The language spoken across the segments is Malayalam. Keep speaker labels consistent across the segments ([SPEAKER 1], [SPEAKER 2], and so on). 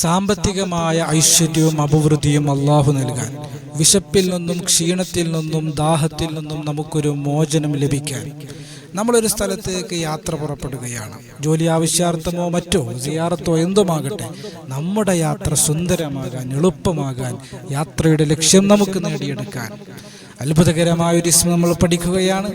[SPEAKER 1] സാമ്പത്തികമായ ഐശ്വര്യവും അഭിവൃദ്ധിയും അള്ളാഹു നൽകാൻ വിശപ്പിൽ നിന്നും ക്ഷീണത്തിൽ നിന്നും ദാഹത്തിൽ നിന്നും നമുക്കൊരു മോചനം ലഭിക്കാൻ നമ്മളൊരു സ്ഥലത്തേക്ക് യാത്ര പുറപ്പെടുകയാണ്. ജോലി ആവശ്യാർത്ഥമോ മറ്റോ സിയാറത്തോ എന്തുമാകട്ടെ നമ്മുടെ യാത്ര സുന്ദരമാകാൻ എളുപ്പമാകാൻ യാത്രയുടെ ലക്ഷ്യം നമുക്ക് നേടിയെടുക്കാൻ അത്ഭുതകരമായ ഒരു ഇസ്മ നമ്മൾ പഠിക്കുകയാണ്.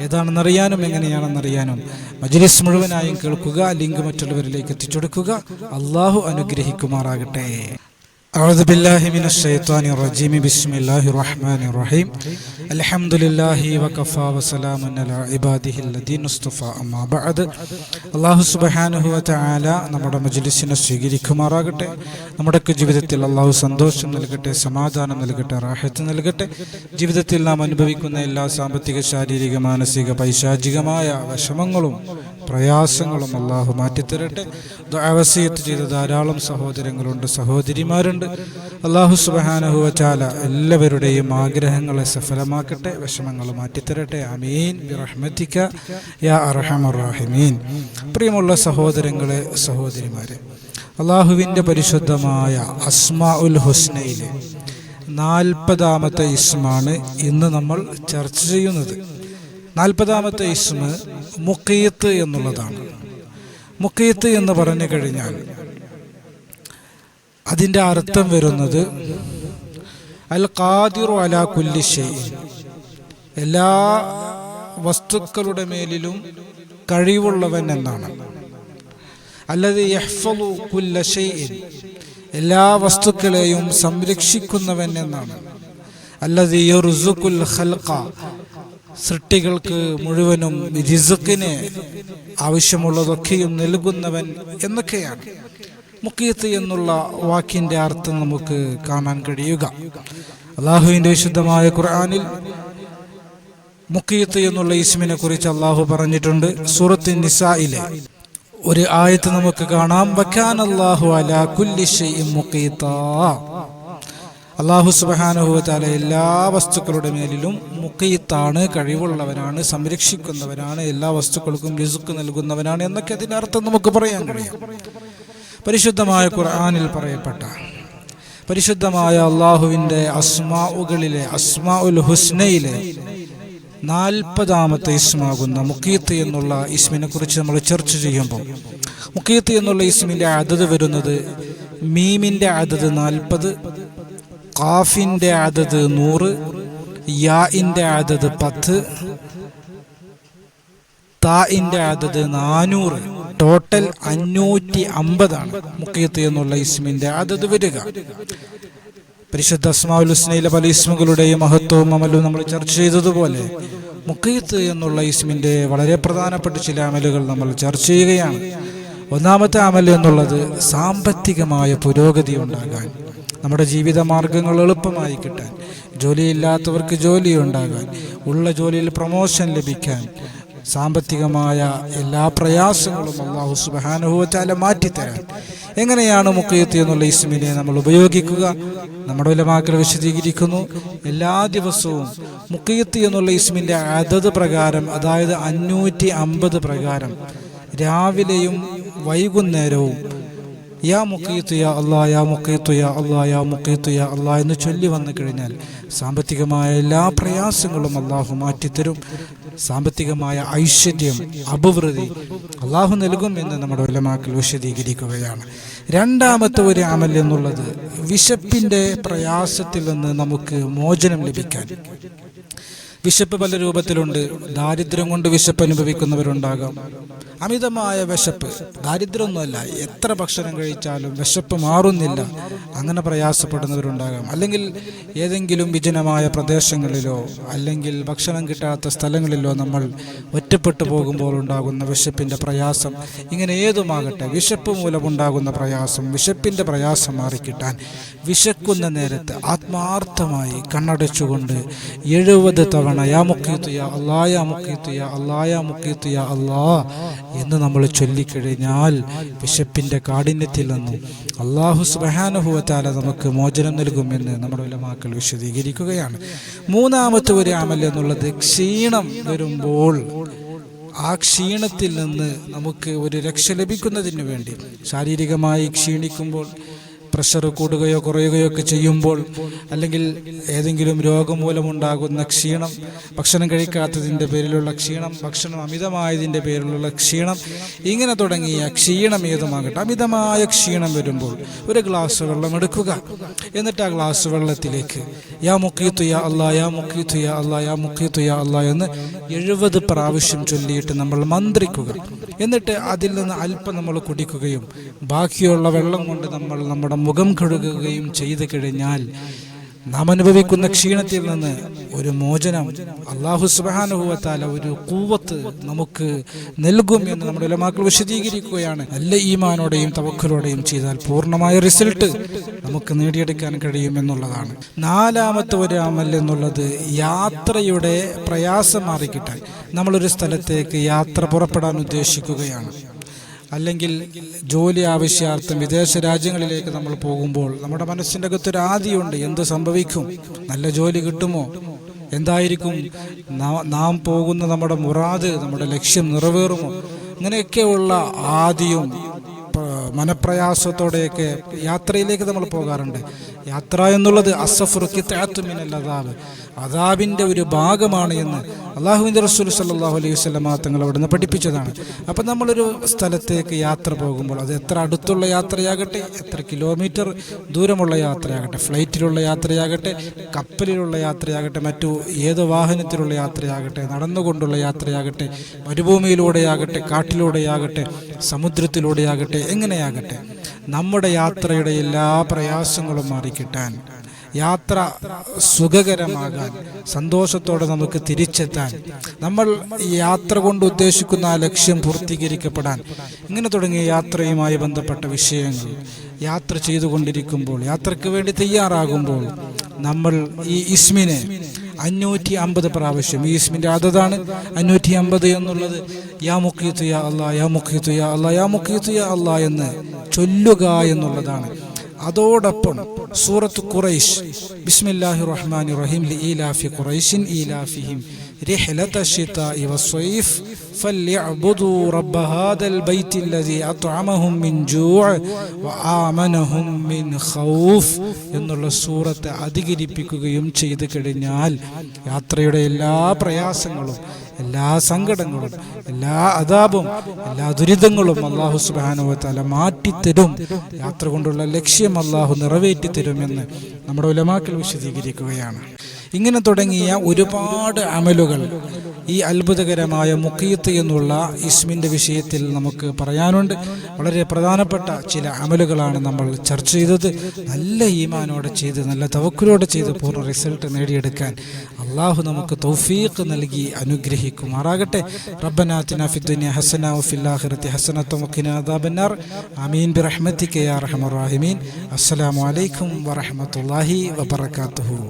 [SPEAKER 1] ഏതാണെന്നറിയാനും എങ്ങനെയാണെന്നറിയാനും. മജ്ലിസ് മുഴുവനായും കേൾക്കുക ലിങ്ക് മറ്റുള്ളവരിലേക്ക് എത്തിച്ചെടുക്കുക. അള്ളാഹു അനുഗ്രഹിക്കുമാറാകട്ടെ. أعوذ بالله من الشيطان الرجيم بسم الله الرحمن الرحيم الحمد لله وكفى وسلام على عباده الذين اصطفى أما بعد അള്ളാഹു സുബഹാനുഹു വതആല നമ്മുടെ മജ്ലിസിനെ സ്വീകരിക്കുമാറാകട്ടെ നമ്മുടെയൊക്കെ ജീവിതത്തിൽ അള്ളാഹു സന്തോഷം നൽകട്ടെ സമാധാനം നൽകട്ടെ റാഹത്ത് നൽകട്ടെ ജീവിതത്തിൽ നാം അനുഭവിക്കുന്ന എല്ലാ സാമ്പത്തിക ശാരീരിക മാനസിക പൈശാചികമായ വിഷമങ്ങളും പ്രയാസങ്ങളും അള്ളാഹു മാറ്റിത്തരട്ടെ. ദുആവസിയത്ത് ചെയ്ത ധാരാളം സഹോദരങ്ങളുണ്ട് സഹോദരിമാരുണ്ട്. അള്ളാഹു സുബഹാനഹുവച്ചാല എല്ലാവരുടെയും ആഗ്രഹങ്ങളെ സഫലമാക്കട്ടെ വിഷമങ്ങൾ മാറ്റിത്തരട്ടെ. അമീൻ ബിറഹ്മത്തിക്ക യാ അർഹമറാഹിമീൻ പ്രിയമുള്ള സഹോദരങ്ങളെ സഹോദരിമാരെ അള്ളാഹുവിന്റെ പരിശുദ്ധമായ അസ്മാ ഉൽ ഹുസ്നയിലെ നാൽപ്പതാമത്തെ ഇസ്മാണ് ഇന്ന് നമ്മൾ ചർച്ച ചെയ്യുന്നത്. നാൽപ്പതാമത്തെ ഇസ്മ മുക്കീത്ത് എന്നുള്ളതാണ്. മുക്കീത്ത് എന്ന് പറഞ്ഞു കഴിഞ്ഞാൽ അതിന്റെ അർത്ഥം വരുന്നത് അൽ ഖാദിറു അലാ കുല്ലി ഷെയ് എല്ലാ വസ്തുക്കളുടെ മേലിലും കഴിവുള്ളവൻ എന്നാണ്. അല്ലത് യഹ്ഫലു കുല്ല എല്ലാ വസ്തുക്കളെയും സംരക്ഷിക്കുന്നവൻ എന്നാണ്. അല്ലത് യറുസുക്കുൽ ഖൽഖ. സൃഷ്ടികൾക്ക് മുഴുവനും റിസുക്കിന് ആവശ്യമുള്ളതൊക്കെയും നൽകുന്നവൻ എന്നൊക്കെയാണ്. മുഖ്യത്ത് എന്നുള്ള വാക്കിന്റെ അർത്ഥം നമുക്ക് കാണാൻ കഴിയുക. അള്ളാഹുവിന്റെ വിശുദ്ധമായ ഖുർആാനിൽ മുഖ്യത്ത് എന്നുള്ള ഇസ്മിനെ കുറിച്ച് അള്ളാഹു പറഞ്ഞിട്ടുണ്ട്. സൂറത്ത് നിസായിലെ ഒരു ആയത്ത് നമുക്ക് കാണാം. വക്കാൻ അള്ളാഹു അല കുല്ലി ഷൈഇൻ മുഖീത്താ. അള്ളാഹു സുബാനുഭവത്താല എല്ലാ വസ്തുക്കളുടെ മേലിലും മുക്കീത്താണ് കഴിവുള്ളവനാണ് സംരക്ഷിക്കുന്നവനാണ് എല്ലാ വസ്തുക്കൾക്കും റിസുക്ക് നൽകുന്നവനാണ് എന്നൊക്കെ അതിന്റെ അർത്ഥം നമുക്ക് പറയാൻ കഴിയും. പരിശുദ്ധമായ ഖുർആാനിൽ പറയപ്പെട്ട പരിശുദ്ധമായ അള്ളാഹുവിന്റെ അസ്മാഉകളിലെ അസ്മാ ഉൽ ഹുസ്നയിലെ നാൽപ്പതാമത്തെ ഇസ്മാകുന്ന മുക്കീത്ത് എന്നുള്ള ഇസ്മിനെ കുറിച്ച് നമ്മൾ ചർച്ച ചെയ്യുമ്പോൾ മുക്കീത്ത് എന്നുള്ള ഇസ്മിന്റെ അതത് വരുന്നത് മീമിന്റെ അതത് നാൽപ്പത് ഖാഫിന്റെ അതത് നൂറ് യാഇന്റെ അതത് പത്ത് താഇന്റെ അതത് നാനൂറ്. ടോട്ടൽ അഞ്ഞൂറ്റി അമ്പതാണ് മുക്കീത്ത് എന്നുള്ള ഇസ്മിന്റെ അതത് വരിക. പരിശുദ്ധ ഹുസ്നയിലെ പല ഇസ്മുകളുടെയും മഹത്വവും അമലും നമ്മൾ ചർച്ച ചെയ്തതുപോലെ മുക്കയത്ത് എന്നുള്ള ഇസ്മിന്റെ വളരെ പ്രധാനപ്പെട്ട ചില അമലുകൾ നമ്മൾ ചർച്ച ചെയ്യുകയാണ്. ഒന്നാമത്തെ അമൽ എന്നുള്ളത് സാമ്പത്തികമായ പുരോഗതി ഉണ്ടാകാൻ. നമ്മുടെ ജീവിത മാർഗങ്ങൾ എളുപ്പമായി കിട്ടാൻ ജോലിയില്ലാത്തവർക്ക് ജോലി ഉണ്ടാകാൻ ഉള്ള ജോലിയിൽ പ്രൊമോഷൻ ലഭിക്കാൻ സാമ്പത്തികമായ എല്ലാ പ്രയാസങ്ങളും അള്ളാഹു സുബാനുഭവത്താല മാറ്റിത്തരാൻ. എങ്ങനെയാണ് മുക്കയത്ത് എന്നുള്ള ഇസ്മിനെ നമ്മൾ ഉപയോഗിക്കുക? നമ്മുടെ ഉലമാക്കൾ വിശദീകരിക്കുന്നു. എല്ലാ ദിവസവും മുക്കയത്ത് എന്നുള്ള ഇസ്മിന്റെ അതത് പ്രകാരം അതായത് അഞ്ഞൂറ്റി പ്രകാരം രാവിലെയും വൈകുന്നേരവും യാ മുക്കീത്തു യാ അള്ളാ യാ മുക്കീത്തു യാ അള്ളാ യാ മുക്കീത്തു യാ അള്ളാ എന്ന് ചൊല്ലി വന്നു കഴിഞ്ഞാൽ സാമ്പത്തികമായ എല്ലാ പ്രയാസങ്ങളും അള്ളാഹു മാറ്റിത്തരും. സാമ്പത്തികമായ ഐശ്വര്യം അഭിവൃദ്ധി അള്ളാഹു നൽകും എന്ന് നമ്മുടെ ഉലമാക്കൾ വിശദീകരിക്കുകയാണ്. രണ്ടാമത്തെ ഒരു അമൽ എന്നുള്ളത് വിശപ്പിന്റെ പ്രയാസത്തിൽ നിന്ന് നമുക്ക് മോചനം ലഭിക്കാൻ. വിശപ്പ് പല രൂപത്തിലുണ്ട്. ദാരിദ്ര്യം കൊണ്ട് വിശപ്പ് അനുഭവിക്കുന്നവരുണ്ടാകാം. അമിതമായ വിശപ്പ്. ദാരിദ്ര്യമൊന്നുമല്ല. എത്ര ഭക്ഷണം കഴിച്ചാലും വിശപ്പ് മാറുന്നില്ല. അങ്ങനെ പ്രയാസപ്പെടുന്നവരുണ്ടാകാം. അല്ലെങ്കിൽ ഏതെങ്കിലും വിജനമായ പ്രദേശങ്ങളിലോ അല്ലെങ്കിൽ ഭക്ഷണം കിട്ടാത്ത സ്ഥലങ്ങളിലോ നമ്മൾ ഒറ്റപ്പെട്ടു പോകുമ്പോൾ ഉണ്ടാകുന്ന വിശപ്പിന്റെ പ്രയാസം ഇങ്ങനെ ഏതുമാകട്ടെ വിശപ്പ് മൂലമുണ്ടാകുന്ന പ്രയാസം വിശപ്പിന്റെ പ്രയാസം മാറിക്കിട്ടാൻ വിശക്കുന്ന നേരത്ത് ആത്മാർത്ഥമായി കണ്ണടച്ചുകൊണ്ട് എഴുപത് തവണ യാ മുക്കീത്തു യാ അല്ലാ യാ മുക്കീത്തു യാ എന്ന് നമ്മൾ ചൊല്ലിക്കഴിഞ്ഞാൽ വിശപ്പിന്റെ കാഠിന്യത്തിൽ നിന്നും അള്ളാഹു സ്വഹാനുഭവത്താല നമുക്ക് മോചനം നൽകുമെന്ന് നമ്മുടെ ഉലമാക്കൾ വിശദീകരിക്കുകയാണ്. മൂന്നാമത്തെ ഒരു അമൽ എന്നുള്ളത് ക്ഷീണം വരുമ്പോൾ ആ ക്ഷീണത്തിൽ നിന്ന് നമുക്ക് ഒരു രക്ഷ ലഭിക്കുന്നതിന് വേണ്ടി. ശാരീരികമായി ക്ഷീണിക്കുമ്പോൾ പ്രഷർ കൂടുകയോ കുറയുകയോ ഒക്കെ ചെയ്യുമ്പോൾ അല്ലെങ്കിൽ ഏതെങ്കിലും രോഗം മൂലമുണ്ടാകുന്ന ക്ഷീണം ഭക്ഷണം കഴിക്കാത്തതിന്റെ പേരിലുള്ള ക്ഷീണം ഭക്ഷണം അമിതമായതിന്റെ പേരിലുള്ള ക്ഷീണം ഇങ്ങനെ തുടങ്ങിയ ക്ഷീണം ഏതുമാകട്ടെ അമിതമായ ക്ഷീണം വരുമ്പോൾ ഒരു ഗ്ലാസ് വെള്ളം എടുക്കുക. എന്നിട്ട് ആ ഗ്ലാസ് വെള്ളത്തിലേക്ക് യാ മുക്കീത്തു യാ അല്ലാ യാ മുക്കീത്തു യാ അല്ലാ യാ മുക്കീത്തു യാ അല്ലാ എന്ന് എഴുപത് പ്രാവശ്യം ചൊല്ലിയിട്ട് നമ്മൾ മന്ത്രിക്കുക. എന്നിട്ട് അതിൽ നിന്ന് അല്പം നമ്മൾ കുടിക്കുകയും ബാക്കിയുള്ള വെള്ളം കൊണ്ട് നമ്മൾ നമ്മുടെ മുഖം കഴുകുകയും ചെയ്തു കഴിഞ്ഞാൽ നാം അനുഭവിക്കുന്ന ക്ഷീണത്തിൽ നിന്ന് ഒരു മോചനം അള്ളാഹു സുബാനുഭവത്താല ഒരു കൂവത്ത് നമുക്ക് നൽകും എന്ന് നമ്മുടെ ഉലമാക്കൾ വിശദീകരിക്കുകയാണ്. നല്ല ഈമാനോടെയും തവക്കലോടെയും ചെയ്താൽ പൂർണമായ റിസൾട്ട് നമുക്ക് നേടിയെടുക്കാൻ കഴിയും എന്നുള്ളതാണ്. നാലാമത്തെ ഒരു അമൽ എന്നുള്ളത് യാത്രയുടെ പ്രയാസം മാറിക്കിട്ടാൻ. നമ്മളൊരു സ്ഥലത്തേക്ക് യാത്ര പുറപ്പെടാൻ ഉദ്ദേശിക്കുകയാണ്. അല്ലെങ്കിൽ ജോലി ആവശ്യാർത്ഥം വിദേശ രാജ്യങ്ങളിലേക്ക് നമ്മൾ പോകുമ്പോൾ നമ്മുടെ മനസ്സിന്റെ അകത്തൊരു ആദിയുണ്ട്. എന്ത് സംഭവിക്കും? നല്ല ജോലി കിട്ടുമോ? എന്തായിരിക്കും? നാം പോകുന്ന നമ്മുടെ മുറാദ് നമ്മുടെ ലക്ഷ്യം നിറവേറുമോ? ഇങ്ങനെയൊക്കെയുള്ള ആദിയും മനപ്രയാസത്തോടെയൊക്കെ യാത്രയിലേക്ക് നമ്മൾ പോകാറുണ്ട്. യാത്ര എന്നുള്ളത് അസഫുറുക്കിത്താത്തുമിനൽ അതാബ് അതാബിന്റെ ഒരു ഭാഗമാണ് എന്ന് അള്ളാഹുവിന്റെ റസൂൽ സല്ലാഹു അലൈഹി വസ്ലമ തങ്ങൾ അവിടുന്ന് പഠിപ്പിച്ചതാണ്. അപ്പം നമ്മളൊരു സ്ഥലത്തേക്ക് യാത്ര പോകുമ്പോൾ അത് എത്ര അടുത്തുള്ള യാത്രയാകട്ടെ എത്ര കിലോമീറ്റർ ദൂരമുള്ള യാത്രയാകട്ടെ ഫ്ലൈറ്റിലുള്ള യാത്രയാകട്ടെ കപ്പലിലുള്ള യാത്രയാകട്ടെ മറ്റു ഏത് വാഹനത്തിലുള്ള യാത്രയാകട്ടെ നടന്നുകൊണ്ടുള്ള യാത്രയാകട്ടെ മരുഭൂമിയിലൂടെയാകട്ടെ കാട്ടിലൂടെയാകട്ടെ സമുദ്രത്തിലൂടെയാകട്ടെ എങ്ങനെയാകട്ടെ നമ്മുടെ യാത്രയുടെ എല്ലാ പ്രയാസങ്ങളും മാറിക്കിട്ടാൻ യാത്ര സുഖകരമാകാൻ സന്തോഷത്തോടെ നമുക്ക് തിരിച്ചെത്താൻ നമ്മൾ യാത്ര കൊണ്ട് ഉദ്ദേശിക്കുന്ന ആ ലക്ഷ്യം പൂർത്തീകരിക്കപ്പെടാൻ ഇങ്ങനെ തുടങ്ങിയ യാത്രയുമായി ബന്ധപ്പെട്ട വിഷയങ്ങൾ യാത്ര ചെയ്തുകൊണ്ടിരിക്കുമ്പോൾ യാത്രയ്ക്ക് വേണ്ടി തയ്യാറാകുമ്പോൾ നമ്മൾ ഈ ഇസ്മിനെ അഞ്ഞൂറ്റി അമ്പത് പ്രാവശ്യം ഈ അതാണ് അഞ്ഞൂറ്റി അമ്പത് എന്നുള്ളത് യാ മുഖീത്തു യാ അല്ലാ യാ മുഖീത്തു യാ യാ മുഖീത്തു യാ എന്ന് ചൊല്ലുക എന്നുള്ളതാണ്. അതോടൊപ്പം സൂറത്ത് ഖുറൈശ് ബിസ്മില്ലാഹി റഹ്മാനി റഹീം ലീലാഫി ഖുറൈശിൻ ഈലാഫിഹിം رحلة الشتاء والصيف فليعبدوا رب هذا البيت الذي أطعمهم من جوع وآمنهم من خوف എന്നുള്ള സൂറത്ത് അധികരിപ്പിക്കുകയും ചെയ്തു കഴിഞ്ഞാൽ യാത്രയുടെ എല്ലാ പ്രയാസങ്ങളും എല്ലാ സങ്കടങ്ങളും എല്ലാ അതാപും എല്ലാ ദുരിതങ്ങളും അള്ളാഹു സുബാനുവല മാറ്റിത്തരും. യാത്ര കൊണ്ടുള്ള ലക്ഷ്യം അള്ളാഹു നിറവേറ്റി തരുമെന്ന് നമ്മുടെ ഉലമാക്കൾ വിശദീകരിക്കുകയാണ്. ഇങ്ങനെ തുടങ്ങിയ ഒരുപാട് അമലുകൾ ഈ അത്ഭുതകരമായ മുഖീത്ത് എന്നുള്ള ഇസ്മിന്റെ വിഷയത്തിൽ നമുക്ക് പറയാനുണ്ട്. വളരെ പ്രധാനപ്പെട്ട ചില അമലുകളാണ് നമ്മൾ ചർച്ച ചെയ്തത്. നല്ല ഈമാനോടെ ചെയ്ത് നല്ല തവക്കുലോടെ ചെയ്ത് പൂർണ റിസൾട്ട് നേടിയെടുക്കാൻ അള്ളാഹു നമുക്ക് തൗഫീഖ് നൽകി അനുഗ്രഹിക്കുമാറാകട്ടെ. റബ്ബനാത്തിന ഫിദ്ദുനിയ ഹസന വഫിൽ ആഖിറതി ഹസനത്തും വഖിന അദാബന്നാർ ആമീൻ ബിറഹ്മതിക യാ അർഹമർ റഹീമീൻ. അസ്സലാമു അലൈക്കും വറഹ്മത്തുള്ളാഹി വബറകാതുഹു.